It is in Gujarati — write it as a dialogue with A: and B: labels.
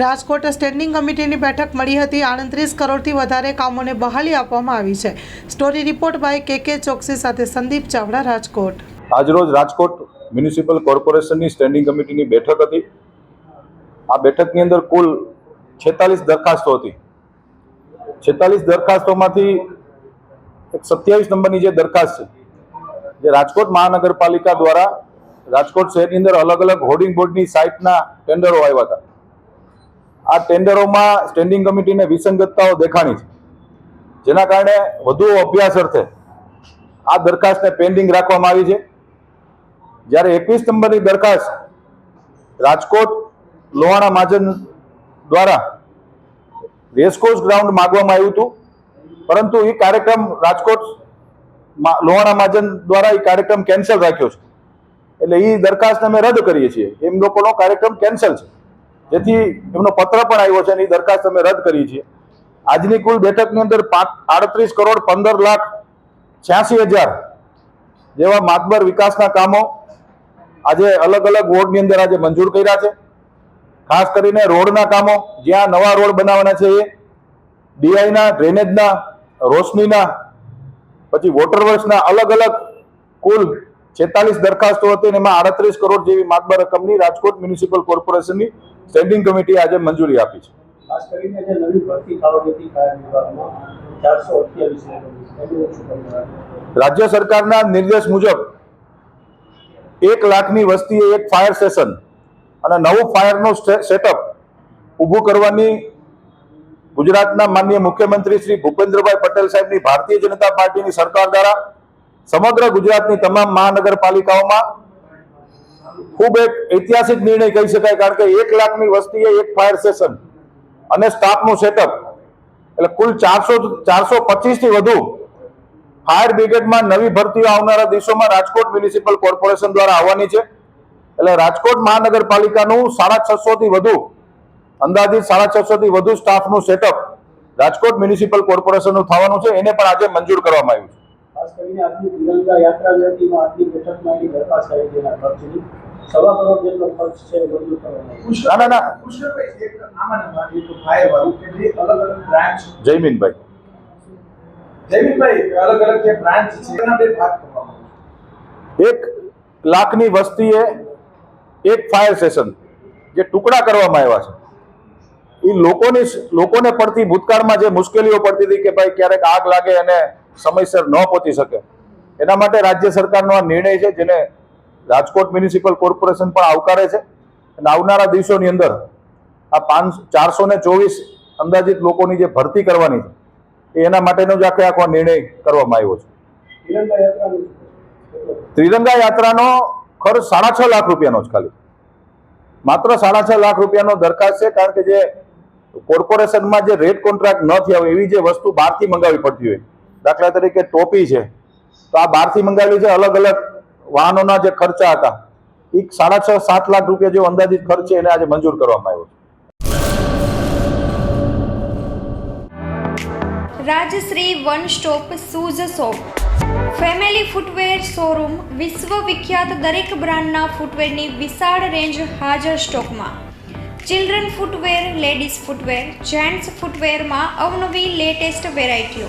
A: રાજકોટ સ્ટેન્ડિંગ કમિટીની બેઠક મળી હતી. આડત્રીસ કરોડથી વધારે કામોને બહાલી આપવામાં આવી છે. સ્ટોરી રિપોર્ટ બાય કે કે ચોકસી સાથે સંદીપ ચાવડા, રાજકોટ.
B: આજરોજ રાજકોટ મ્યુનિસિપલ કોર્પોરેશનની સ્ટેન્ડિંગ કમિટીની બેઠક હતી. આ બેઠકની અંદર કુલ છેતાલીસ દરખાસ્તો હતી. છેતાલીસ દરખાસ્તોમાંથી એક સત્યાવીસ નંબરની જે દરખાસ્ત છે, જે રાજકોટ મહાનગરપાલિકા દ્વારા રાજકોટ શહેરની અંદર અલગ અલગ હોર્ડિંગ બોર્ડની સાઇટના ટેન્ડરો આવ્યા હતા. આ ટેન્ડરોમાં સ્ટેન્ડિંગ કમિટીને વિસંગતતાઓ દેખાણી છે. જેના કારણે વધુ અભ્યાસ અર્થે આ દરખાસ્તને પેન્ડિંગ રાખવામાં આવી છે. જ્યારે એકવીસ નંબરની દરખાસ્ત રાજકોટ, લોહાણા મહાજન દ્વારા રેસકોર્સ ગ્રાઉન્ડ માગવામાં આવ્યું હતું. પરંતુ એ કાર્યક્રમ રાજકોટ લોહાણા મહાજન દ્વારા એ કાર્યક્રમ કેન્સલ રાખ્યો છે. એટલે એ દરખાસ્ત અમે રદ કરીએ છીએ. એમ લોકોનો કાર્યક્રમ કેન્સલ છે. જેથી એમનો પત્ર પણ આવ્યો છે અને એ દરખાસ્ત અમે રદ કરી છે આજની કુલ બેઠકની અંદર આડત્રીસ કરોડ પંદર લાખ છ્યાસી હજાર જેવા માતબર વિકાસના કામો આજે અલગ અલગ વોર્ડની અંદર આજે મંજૂર કર્યા છે. ખાસ કરીને રોડના કામો, જ્યાં નવા રોડ બનાવવાના છે એ. ડીઆઈના, ડ્રેનેજના, રોશનીના, પછી વોટર વર્ક્સના અલગ અલગ કુલ છેતાલીસ દરખાસ્તો હતી અને એમાં આડત્રીસ કરોડ જેવી માગબર રકમની રાજકોટ મ્યુનિસિપલ કોર્પોરેશનની સ્ટેન્ડિંગ કમિટીએ આજે મંજૂરી આપી છે.
C: ખાસ કરીને જે નવી ભરતી હતી વિભાગમાં ચારસો અઠ્યાવીસ એનું શું તમને
B: રાજ્ય સરકારના નિર્દેશ મુજબ એક લાખની વસ્તીએ એક ફાયર સ્ટેશન અને નવું ફાયરનું સેટઅપ ઊભું કરવાની ગુજરાતના માનનીય મુખ્યમંત્રી શ્રી ભૂપેન્દ્રભાઈ પટેલ સાહેબની ભારતીય જનતા પાર્ટીની સરકાર દ્વારા સમગ્ર ગુજરાતની તમામ મહાનગરપાલિકાઓમાં ખૂબ એક ઐતિહાસિક નિર્ણય કહી શકાય, કારણ કે એક લાખની વસ્તીએ એક ફાયર સ્ટેશન અને સ્ટાફનું સેટઅપ. એટલે કુલ ચારસો ચારસો પચીસથી વધુ ફાયર બ્રિગેડમાં નવી ભરતીઓ આવનારા દિવસોમાં રાજકોટ મ્યુનિસિપલ કોર્પોરેશન દ્વારા આવવાની છે. એટલે રાજકોટ મહાનગરપાલિકાનું સાડા છસોથી વધુ, અંદાજિત સાડા છસોથી વધુ સ્ટાફનું સેટઅપ રાજકોટ મ્યુનિસિપલ કોર્પોરેશનનું થવાનું છે. એને પણ આજે મંજૂર કરવામાં આવ્યું છે.
C: ખાસ કરીને આજની તિરંગા યાત્રા જે હતી આજની બેઠકમાં એની દરખાસ્ત આવી હતી એના ખર્ચની સવા કરોડ જેટલો ખર્ચ છે કરવામાં
B: ના ના ના.
D: કુશળભાઈ, એક આમાં એક ફાયર વાળું કે જે અલગ અલગ બ્રાન્ચ
B: જયમીનભાઈ.
D: જયમીનભાઈ અલગ અલગ જે બ્રાન્ચ છે એના બે ભાગ કરવામાં
B: એક લાખની વસ્તીએ એક ફાયર સેશન જે ટુકડા કરવામાં આવ્યા છે. એ લોકોની લોકોને પડતી ભૂતકાળમાં જે મુશ્કેલીઓ પડતી હતી કે ભાઈ ક્યારેક આગ લાગે અને સમયસર ન પહોંચી શકે. એના માટે રાજ્ય સરકારનો આ નિર્ણય છે જેને રાજકોટ મ્યુનિસિપલ કોર્પોરેશન પણ આવકારે છે. અને આવનારા દિવસોની અંદર આ પાંચ ચારસો ને ચોવીસ અંદાજિત લોકોની જે ભરતી કરવાની છે એ એના માટેનો જ આખે આખો નિર્ણય કરવામાં આવ્યો છે. ત્રિરંગા યાત્રાનો ખર્ચ સાડા છ લાખ રૂપિયાનો જ ખાલી. માત્ર સાડા છ લાખ રૂપિયાનો દરખાસ્ત છે કારણ કે જે કોર્પોરેશનમાં જે રેટ કોન્ટ્રાક્ટ ન થયા હોય એવી જે વસ્તુ બહારથી મંગાવવી પડતી હોય દાખલા તરીકે ટોપી છે, તો આ બહારથી મંગાવેલી છે અલગ અલગ વાહનોના જે ખર્ચા હતા એ સાડા છ, સાત લાખ રૂપિયા જેવો અંદાજિત ખર્ચ છે એને આજે મંજૂર કરવામાં આવ્યો છે.
E: Rajshree one stop shoes shop. Family footwear showroom વિશ્વ વિખ્યાત દરેક બ્રાન્ડના ફૂટવેરની વિશાળ રેન્જ હાજર સ્ટોકમાં. Children footwear, ladies footwear, gents ફૂટવેરમાં અવનવી લેટેસ્ટ વેરાયટીઓ.